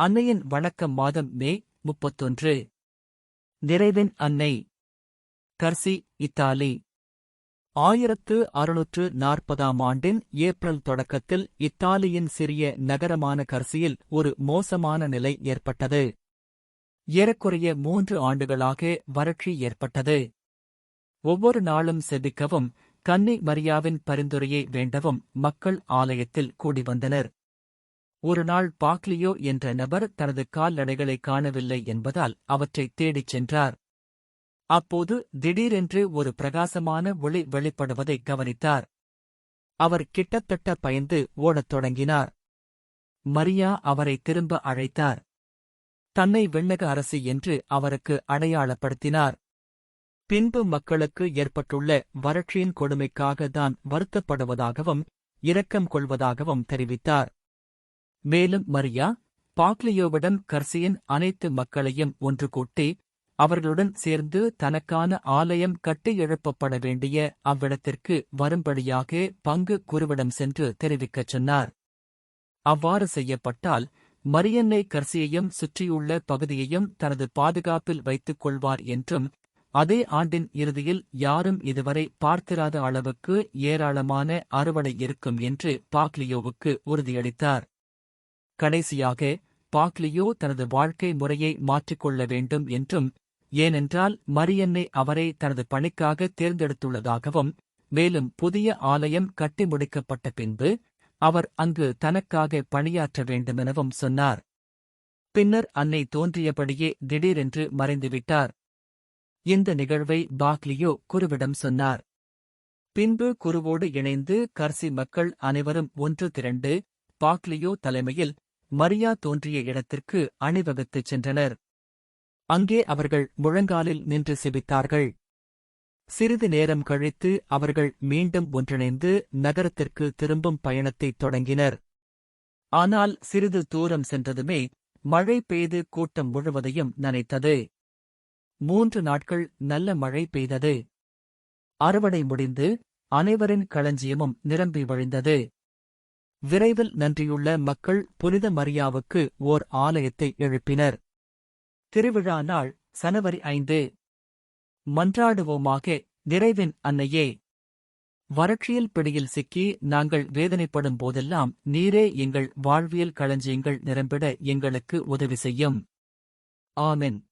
அன்னையின் வணக்கம் மாதம் மே முப்பத்தொன்று. நிறைவின் அன்னை. கர்சி இத்தாலி. ஆயிரத்து அறுநூற்று நாற்பதாம் ஆண்டின் ஏப்ரல் தொடக்கத்தில் இத்தாலியின் சிறிய நகரமான கர்சியில் ஒரு மோசமான நிலை ஏற்பட்டது. ஏறக்குறைய மூன்று ஆண்டுகளாக வறட்சி ஏற்பட்டது. ஒவ்வொரு நாளும் செதுக்கவும் கன்னி மரியாவின் பரிந்துரையை வேண்டவும் மக்கள் ஆலயத்தில் கூடி வந்தனர். ஒருநாள் பாக்லியோ என்ற நபர் தனது கால்நடைகளை காணவில்லை என்பதால் அவற்றை தேடிச் சென்றார். அப்போது திடீரென்று ஒரு பிரகாசமான ஒளி வெளிப்படுவதை கவனித்தார். அவர் கிட்டத்தட்ட பயந்து ஓடத் தொடங்கினார். மரியா அவரை திரும்ப அழைத்தார். தன்னை விண்ணக அரசி என்று அவருக்கு அடையாளப்படுத்தினார். பின்பு மக்களுக்கு ஏற்பட்டுள்ள வறட்சியின் கொடுமைக்காக தான் வருத்தப்படுவதாகவும் இரக்கம் கொள்வதாகவும் தெரிவித்தார். மேலும் மரியா பாக்லியோவிடம் கர்சியின் அனைத்து மக்களையும் ஒன்று கூட்டி அவர்களுடன் சேர்ந்து தனக்கான ஆலயம் கட்டி எழுப்பப்பட வேண்டிய அவ்விடத்திற்கு வரும்படியாக பங்கு குருவிடம் சென்று தெரிவிக்கச் சொன்னார். அவ்வாறு செய்யப்பட்டால் மரியன்னை கர்சியையும் சுற்றியுள்ள பகுதியையும் தனது பாதுகாப்பில் வைத்துக் கொள்வார் என்றும் அதே ஆண்டின் இறுதியில் யாரும் இதுவரை பார்த்திராத அளவுக்கு ஏராளமான அறுவடை இருக்கும் என்று பாக்லியோவுக்கு உறுதியளித்தார். கடைசியாக பாக்லியோ தனது வாழ்க்கை முறையை மாற்றிக்கொள்ள வேண்டும் என்றும் ஏனென்றால் மரியன்னை அவரை தனது பணிக்காக தேர்ந்தெடுத்துள்ளதாகவும் மேலும் புதிய ஆலயம் கட்டி முடிக்கப்பட்ட பின்பு அவர் அங்கு தனக்காக பணியாற்ற வேண்டுமெனவும் சொன்னார். பின்னர் அன்னை தோன்றியபடியே திடீரென்று மறைந்துவிட்டார். இந்த நிகழ்வை பாக்லியோ குருவிடம் சொன்னார். பின்பு குருவோடு இணைந்து கர்சி மக்கள் அனைவரும் ஒன்று திரண்டு பாக்லியோ தலைமையில் மரியா தோன்றிய இடத்திற்கு அணிவகுத்துச் சென்றனர். அங்கே அவர்கள் முழங்காலில் நின்று செபித்தார்கள். சிறிது நேரம் கழித்து அவர்கள் மீண்டும் ஒன்றிணைந்து நகரத்திற்கு திரும்பும் பயணத்தைத் தொடங்கினர். ஆனால் சிறிது தூரம் சென்றதுமே மழை பெய்து கூட்டம் முழுவதையும் நனைத்தது. மூன்று நாட்கள் நல்ல மழை பெய்தது. அறுவடை முடிந்து அனைவரின் களஞ்சியமும் நிரம்பி வழிந்தது. விரைவில் நன்றியுள்ள மக்கள் புனித மரியாவுக்கு ஓர் ஆலயத்தை எழுப்பினர். திருவிழா நாள் சனவரி ஐந்து. மன்றாடுவோமாக நிறைவின் அன்னையே. வறட்சியில் பிடியில் சிக்கி நாங்கள் வேதனைப்படும் போதெல்லாம் நீரே எங்கள் வாழ்வியல் களஞ்சியங்கள் நிரம்பிட எங்களுக்கு உதவி செய்யும். ஆமென்.